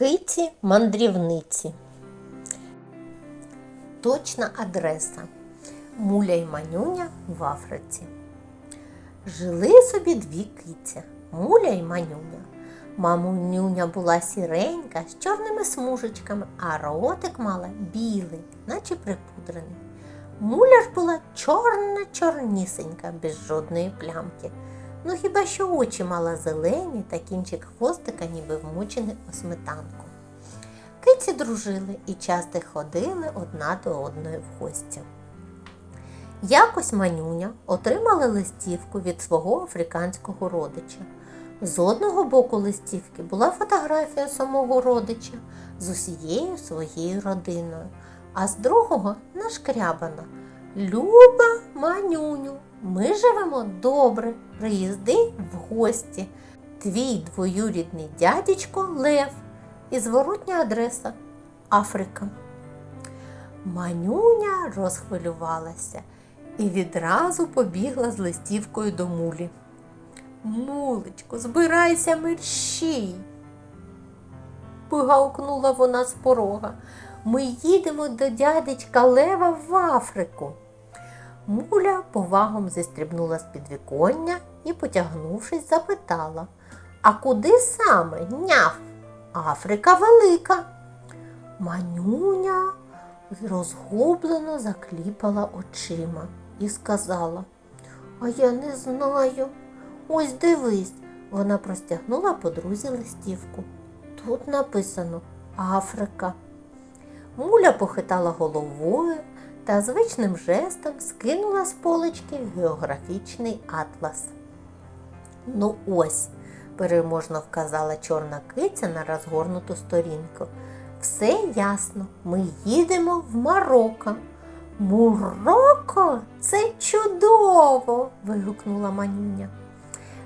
Киті мандрівниці. Точна адреса. Муля й манюня в Африці. Жили собі дві киці Муля й манюня. Мамунюня була сіренька з чорними смужечками, а ротик мала білий, наче припудрений. Муля ж була чорна чорнісенька, без жодної плямки. Ну хіба що очі мала зелені та кінчик хвостика ніби вмочений у сметанку. Киці дружили і часто ходили одна до одної в гості. Якось манюня отримала листівку від свого африканського родича. З одного боку листівки була фотографія самого родича з усією своєю родиною, а з другого нашкрябана Люба манюню, ми живемо добре, приїзди в гості. Твій двоюрідний дядечко Лев і зворотня адреса Африка. Манюня розхвилювалася і відразу побігла з листівкою до мулі. Мулечко, збирайся мерщій. Погавкнула вона з порога. Ми їдемо до дядечка Лева в Африку. Муля повагом зістрибнула з підвіконня і, потягнувшись, запитала А куди саме? Няв? Африка велика. Манюня розгублено закліпала очима і сказала А я не знаю. Ось дивись, вона простягнула подрузі листівку. Тут написано Африка. Муля похитала головою та звичним жестом скинула з полички географічний атлас. Ну ось, переможно вказала чорна киця на розгорнуту сторінку. Все ясно, ми їдемо в Марокко. Муроко, це чудово! вигукнула манюня.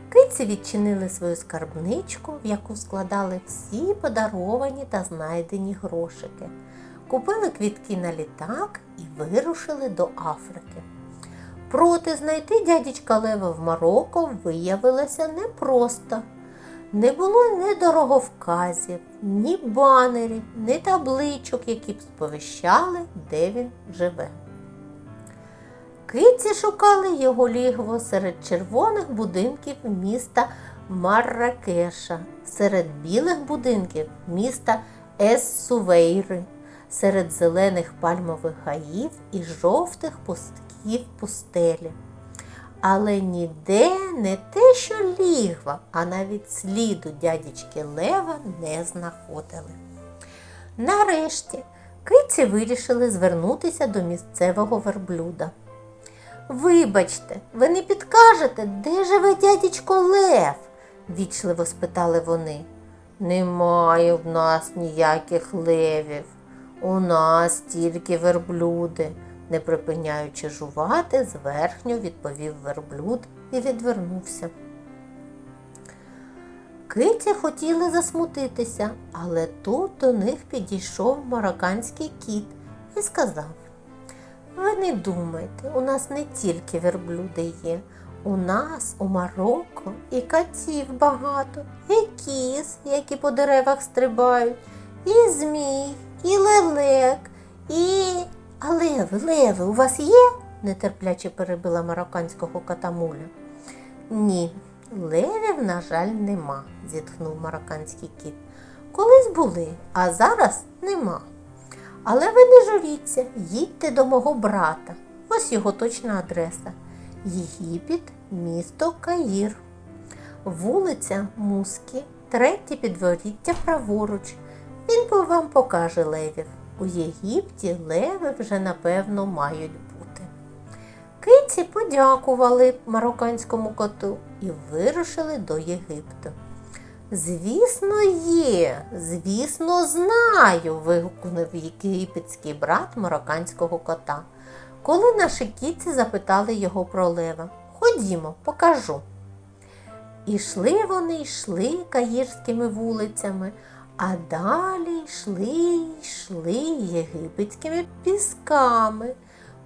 Киці відчинили свою скарбничку, в яку складали всі подаровані та знайдені грошики. Купили квітки на літак і вирушили до Африки. Проте знайти дядечка Лева в Марокко виявилося непросто. Не було ні дороговказів, ні банерів, ні табличок, які б сповіщали, де він живе. Киці шукали його лігво серед червоних будинків міста Марракеша, серед білих будинків міста Ес-Сувейри, серед зелених пальмових гаїв і жовтих пустків пустелі. Але ніде не те, що лігва, а навіть сліду дядечки Лева не знаходили. Нарешті киці вирішили звернутися до місцевого верблюда. Вибачте, ви не підкажете, де живе дядечко Лев? вічливо спитали вони. Немає в нас ніяких левів. У нас тільки верблюди, не припиняючи жувати, зверхньо відповів верблюд і відвернувся. Киті хотіли засмутитися, але тут до них підійшов марокканський кіт і сказав ви не думайте, у нас не тільки верблюди є. У нас у Марокко і катів багато, і кіз, які по деревах стрибають, і змій, і лелек, і. А леви, леви, у вас є? нетерпляче перебила марокканського кота Муля. Ні, левів, на жаль, нема, зітхнув марокканський кіт. Колись були, а зараз нема. Але ви не журіться, їдьте до мого брата. Ось його точна адреса. Єгипет, місто Каїр. Вулиця Мускі, третє підворіття праворуч. Він вам покаже левів. У Єгипті леви вже напевно мають бути. Киці подякували марокканському коту і вирушили до Єгипту. Звісно, є, звісно, знаю. вигукнув єгипетський брат марокканського кота. Коли наші кіці запитали його про лева. Ходімо, покажу. Ішли вони йшли каїрськими вулицями, а далі йшли йшли єгипетськими пісками,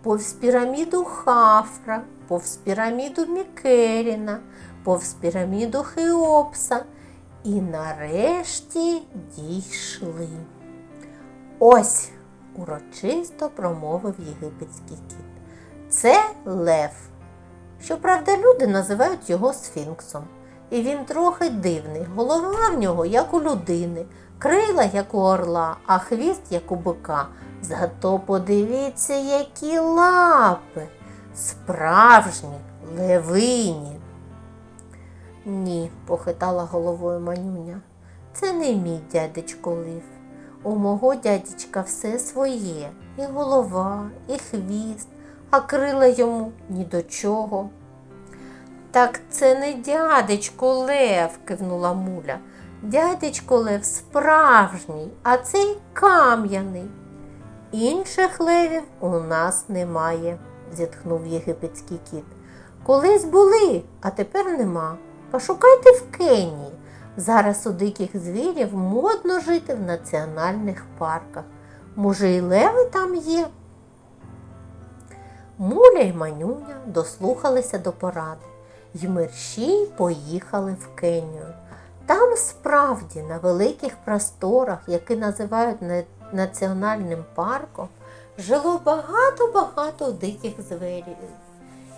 повз піраміду Хафра, повз піраміду Мікеріна, повз піраміду Хеопса І нарешті дійшли. Ось, урочисто промовив єгипетський кіт. Це лев. Щоправда, люди називають його сфінксом. І він трохи дивний. Голова в нього, як у людини, крила, як у орла, а хвіст, як у бика. Зато подивіться, які лапи. Справжні, левині. Ні, похитала головою манюня. Це не мій дядечко лив. У мого дядечка все своє, і голова, і хвіст, а крила йому ні до чого. Так це не дядечко Лев, кивнула муля. Дядечко Лев справжній, а цей кам'яний. Інших левів у нас немає, зітхнув єгипетський кіт. Колись були, а тепер нема. Пошукайте в Кенії. Зараз у диких звірів модно жити в національних парках. Може, і леви там є? Муля й манюня дослухалися до поради й мерщій поїхали в Кенію. Там справді на великих просторах, які називають національним парком, жило багато-багато диких зверів.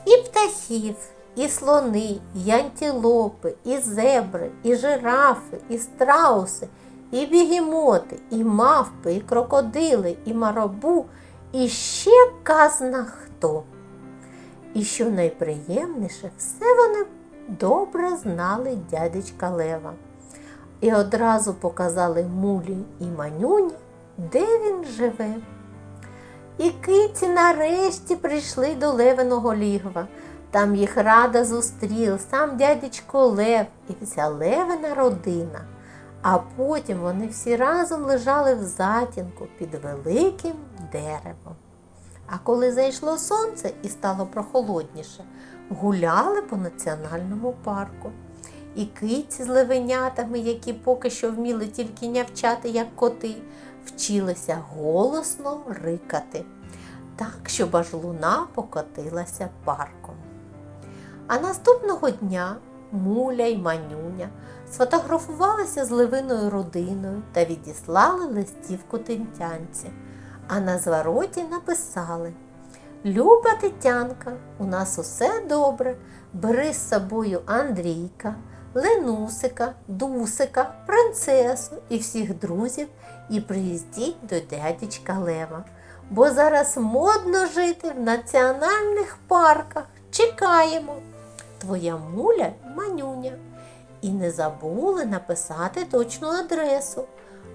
І птахів, і слони, і антилопи, і зебри, і жирафи, і страуси, і бігемоти, і мавпи, і крокодили, і маробу, і ще казна хто. І що найприємніше, все вони добре знали дядечка Лева. І одразу показали мулі і манюні, де він живе. І киці нарешті прийшли до Левиного лігва. Там їх рада зустрів сам дядечко Лев і вся Левина родина. А потім вони всі разом лежали в затінку під великим деревом. А коли зайшло сонце і стало прохолодніше, гуляли по національному парку. І киці з левенятами, які поки що вміли тільки нявчати, як коти, вчилися голосно рикати, так, щоб аж луна покотилася парком. А наступного дня муля й манюня сфотографувалися з левиною родиною та відіслали листівку тентянці а на звороті написали Люба Тетянка, у нас усе добре. Бери з собою Андрійка, Ленусика, Дусика, принцесу і всіх друзів і приїздіть до дядечка Лева. Бо зараз модно жити в національних парках. Чекаємо. Твоя муля манюня. І не забули написати точну адресу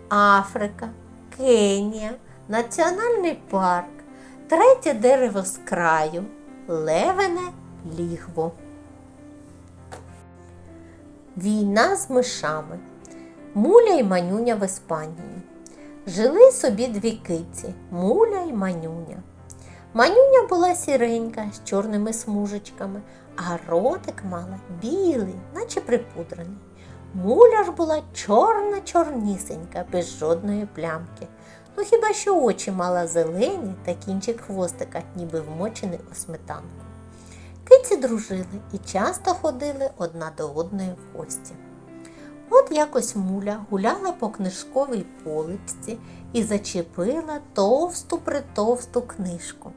Африка, Кенія. Національний парк, третє дерево з краю, левене лігво. Війна з мишами. Муля й манюня в Іспанії. Жили собі дві киці муля й манюня. Манюня була сіренька з чорними смужечками, а ротик мала білий, наче припудрений. Муля ж була чорна чорнісенька, без жодної плямки. Ну хіба що очі мала зелені та кінчик хвостика, ніби вмочений у сметанку. Киці дружили і часто ходили одна до одної в гості. От якось муля гуляла по книжковій поличці і зачепила товсту притовсту книжку.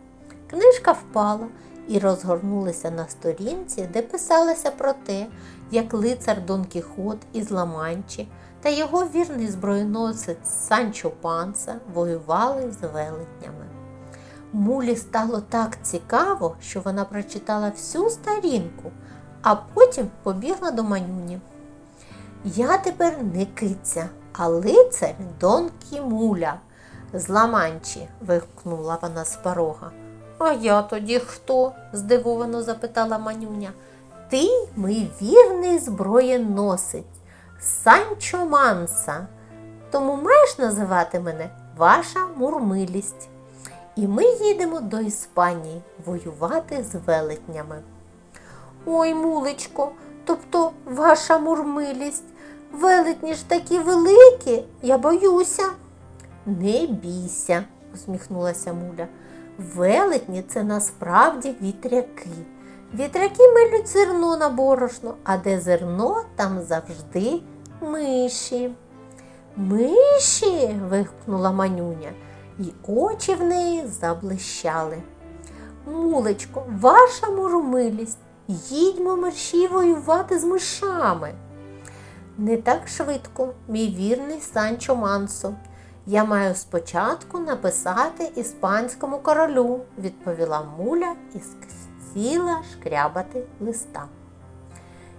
Книжка впала і розгорнулася на сторінці, де писалося про те, як лицар Дон Кіхот із Ламанчі та його вірний зброєносець Санчо Панса воювали з велетнями. Мулі стало так цікаво, що вона прочитала всю сторінку, а потім побігла до манюні. Я тепер не киця, а лицар Дон Кімуля з Ламанчі, вигукнула вона з порога. А я тоді хто? здивовано запитала манюня. Ти мій вірний зброєносець, Санчо Манса. Тому маєш називати мене ваша мурмилість. І ми їдемо до Іспанії воювати з велетнями. Ой, мулечко, тобто ваша мурмилість, велетні ж такі великі, я боюся. Не бійся, усміхнулася муля. Велетні це насправді вітряки. Вітряки милють зерно на борошно, а де зерно, там завжди миші. Миші. вигукнула манюня, і очі в неї заблищали. Мулечко, ваша муромилість, їдьмо мерщій воювати з мишами. Не так швидко, мій вірний Санчо Мансо. Я маю спочатку написати іспанському королю, відповіла муля і сіла шкрябати листа.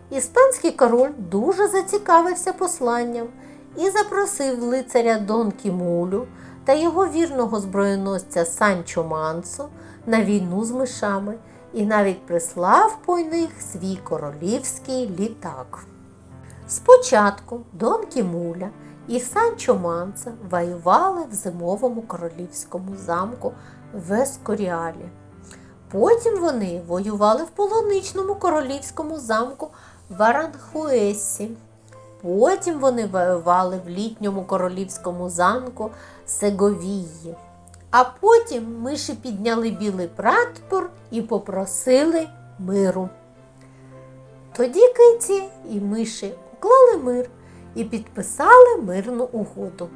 Іспанський король дуже зацікавився посланням і запросив лицаря Дон Кімулю та його вірного зброєносця Санчо Мансо на війну з мишами і навіть прислав по них свій королівський літак. Спочатку Дон Кімуля і Санчо Манса воювали в зимовому королівському замку в Ескоріалі. Потім вони воювали в полуничному королівському замку в Аранхуесі. Потім вони воювали в літньому королівському замку Сеговії. А потім миші підняли білий прапор і попросили миру. Тоді киці і миші уклали мир і підписали мирну угоду.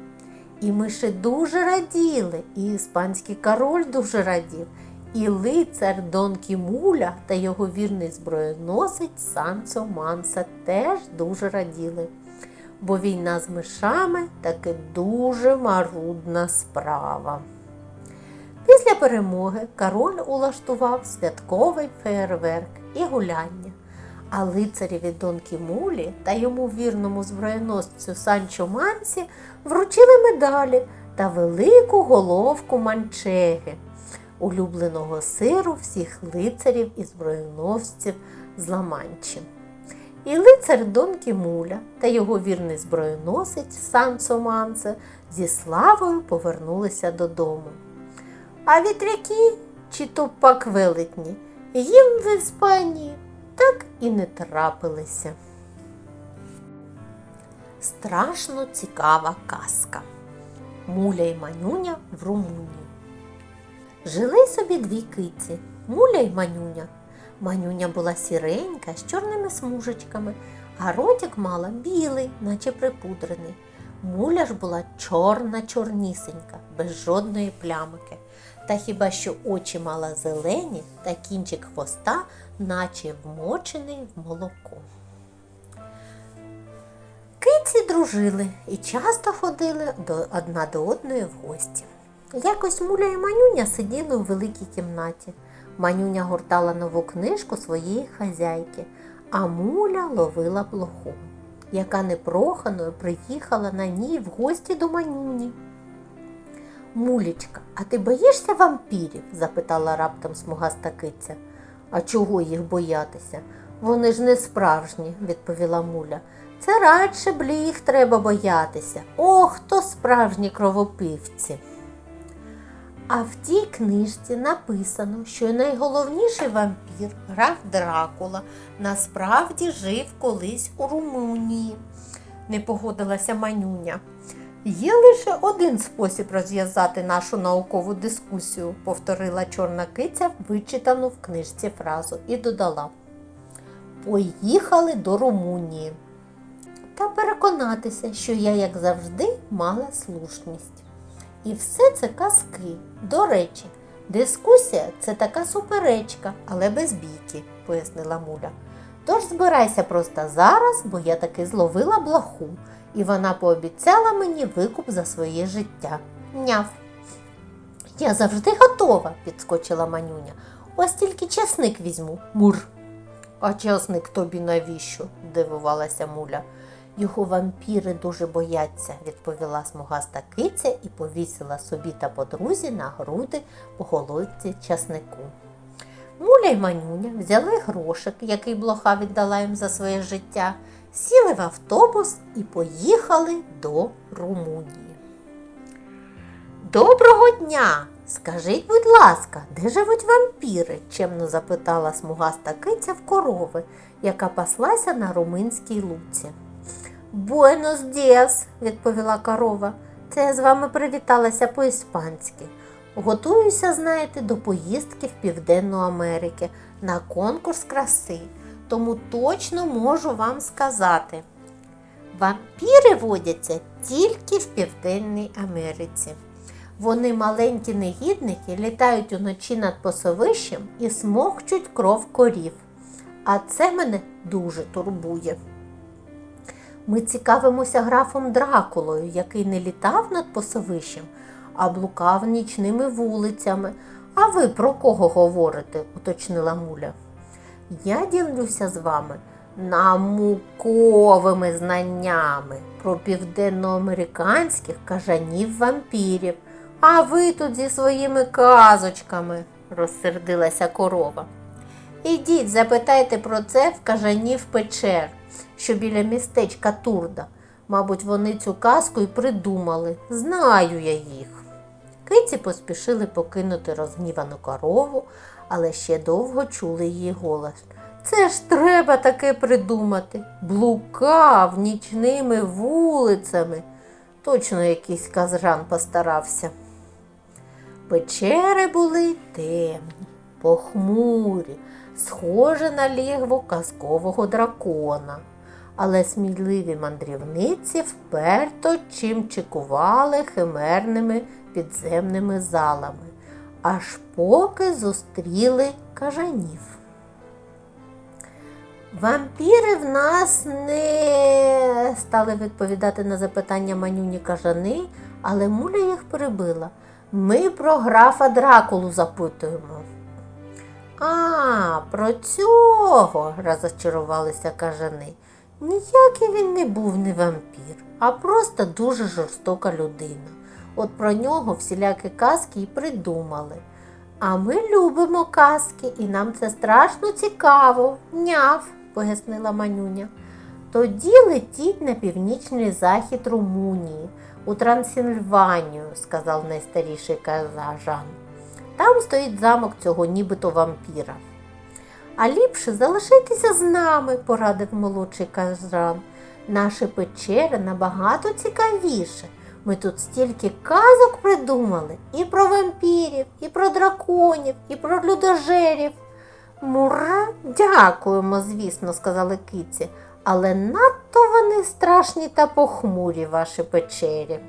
І миші дуже раділи, і іспанський король дуже радів, і лицар Дон Кімуля та його вірний зброєносець Санцо Манса теж дуже раділи. Бо війна з мишами таки дуже марудна справа. Після перемоги король улаштував святковий феєрверк і гуляння, а лицареві Дон Кімулі та йому вірному зброєносцю Санчо Мансі вручили медалі та велику головку манчеги, улюбленого сиру всіх лицарів і зброєносців з Ламанчі. І лицар Дон Кімуля та його вірний зброєносець Санцо Мансе зі славою повернулися додому. А вітряки чи то пак велетні їм в Іспанії так і не трапилися. Страшно цікава казка. Муля і манюня в Румунії. Жили собі дві киці Муля й манюня. Манюня була сіренька з чорними смужечками, а ротик мала білий, наче припудрений. Муля ж була чорна чорнісенька, без жодної плямики. Та хіба що очі мала зелені та кінчик хвоста, наче вмочений в молоко. Киці дружили і часто ходили одна до одної в гості. Якось Муля і Манюня сиділи у великій кімнаті. Манюня гортала нову книжку своєї хазяйки, а муля ловила блоху, яка непроханою приїхала на ній в гості до манюні. Мулічка, а ти боїшся вампірів? запитала раптом смугаста киця. А чого їх боятися? Вони ж не справжні, відповіла муля. Це радше бліх треба боятися. Ох, то справжні кровопивці. А в тій книжці написано, що найголовніший вампір, граф Дракула, насправді жив колись у Румунії, не погодилася манюня. Є лише один спосіб розв'язати нашу наукову дискусію, повторила чорна киця, вичитану в книжці фразу, і додала. Поїхали до Румунії. Та переконатися, що я, як завжди, мала слушність. І все це казки. До речі, дискусія це така суперечка, але без бійки, пояснила муля. Тож збирайся просто зараз, бо я таки зловила блоху, і вона пообіцяла мені викуп за своє життя. Няв. Я завжди готова, підскочила манюня. Ось тільки часник візьму. Мур. А часник тобі навіщо? дивувалася муля. Його вампіри дуже бояться, відповіла смугаста киця і повісила собі та подрузі на груди по головці часнику. Муля й манюня взяли грошик, який блоха віддала їм за своє життя, сіли в автобус і поїхали до Румунії. Доброго дня! Скажіть, будь ласка, де живуть вампіри? чемно запитала смугаста киця в корови, яка паслася на румунській луці. Буенос діас, відповіла корова. Це я з вами привіталася по-іспанськи. Готуюся, знаєте, до поїздки в Південну Америку на конкурс краси, тому точно можу вам сказати. Вампіри водяться тільки в Південній Америці. Вони маленькі негідники, літають уночі над посовищем і смокчуть кров корів. А це мене дуже турбує. Ми цікавимося графом Дракулою, який не літав над посовищем, а блукав нічними вулицями. А ви про кого говорите? уточнила муля. Я ділюся з вами науковими знаннями про південноамериканських кажанів вампірів. А ви тут зі своїми казочками, розсердилася корова. Ідіть, запитайте про це в кажанів печер, що біля містечка Турда. Мабуть, вони цю казку й придумали. Знаю я їх. Киці поспішили покинути розгнівану корову, але ще довго чули її голос. Це ж треба таке придумати. Блукав нічними вулицями. Точно якийсь казран постарався. Печери були темні, похмурі, схожі на лігво казкового дракона. Але сміливі мандрівниці вперто чимчикували химерними підземними залами, аж поки зустріли кажанів. Вампіри в нас не стали відповідати на запитання манюні кажани, але муля їх перебила. Ми про графа Дракулу запитуємо. А, про цього, розочарувалися кажани. Ніякий він не був не вампір, а просто дуже жорстока людина. От про нього всілякі казки й придумали. А ми любимо казки, і нам це страшно цікаво. Няв, пояснила манюня. Тоді летіть на північний захід Румунії, у Трансильванію, сказав найстаріший казажан. Там стоїть замок цього нібито вампіра. А ліпше залишитися з нами, порадив молодший кажан. Наші печери набагато цікавіше. Ми тут стільки казок придумали і про вампірів, і про драконів, і про людожерів. Мура, дякуємо, звісно, сказали киці, але надто вони страшні та похмурі ваші печері.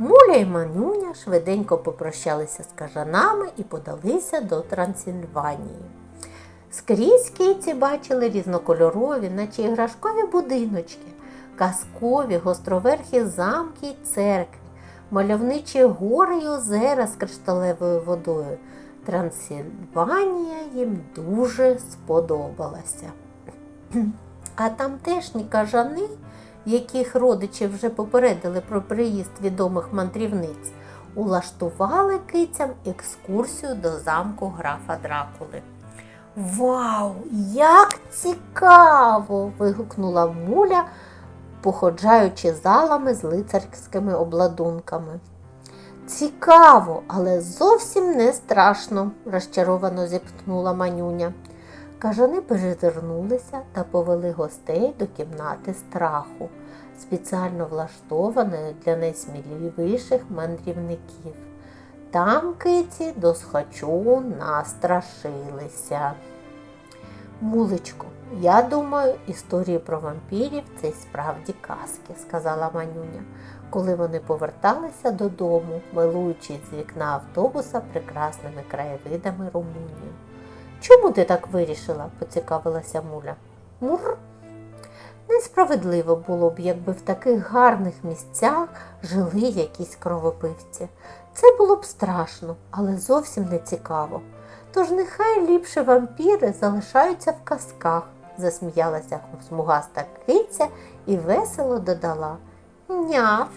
Муля і манюня швиденько попрощалися з кажанами і подалися до Трансильванії. Скрізь киці бачили різнокольорові, наче іграшкові будиночки, казкові гостроверхі замки й церкви, мальовничі гори й озера з кришталевою водою. Трансильванія їм дуже сподобалася. А тамтешні кажани, яких родичі вже попередили про приїзд відомих мандрівниць, улаштували кицям екскурсію до замку графа Дракули. Вау, як цікаво! вигукнула муля, походжаючи залами з лицарськими обладунками. Цікаво, але зовсім не страшно, розчаровано зіпхнула манюня. Кажани перезирнулися та повели гостей до кімнати страху, спеціально влаштованої для найсміливіших мандрівників. Там киці до схочу настрашилися. Мулечко, я думаю, історії про вампірів це й справді казки, сказала манюня, коли вони поверталися додому, милуючись з вікна автобуса прекрасними краєвидами Румунії. Чому ти так вирішила? поцікавилася муля. Мур. Несправедливо було б, якби в таких гарних місцях жили якісь кровопивці. Це було б страшно, але зовсім не цікаво. Тож нехай ліпше вампіри залишаються в казках, засміялася смугаста киця і весело додала. Няв.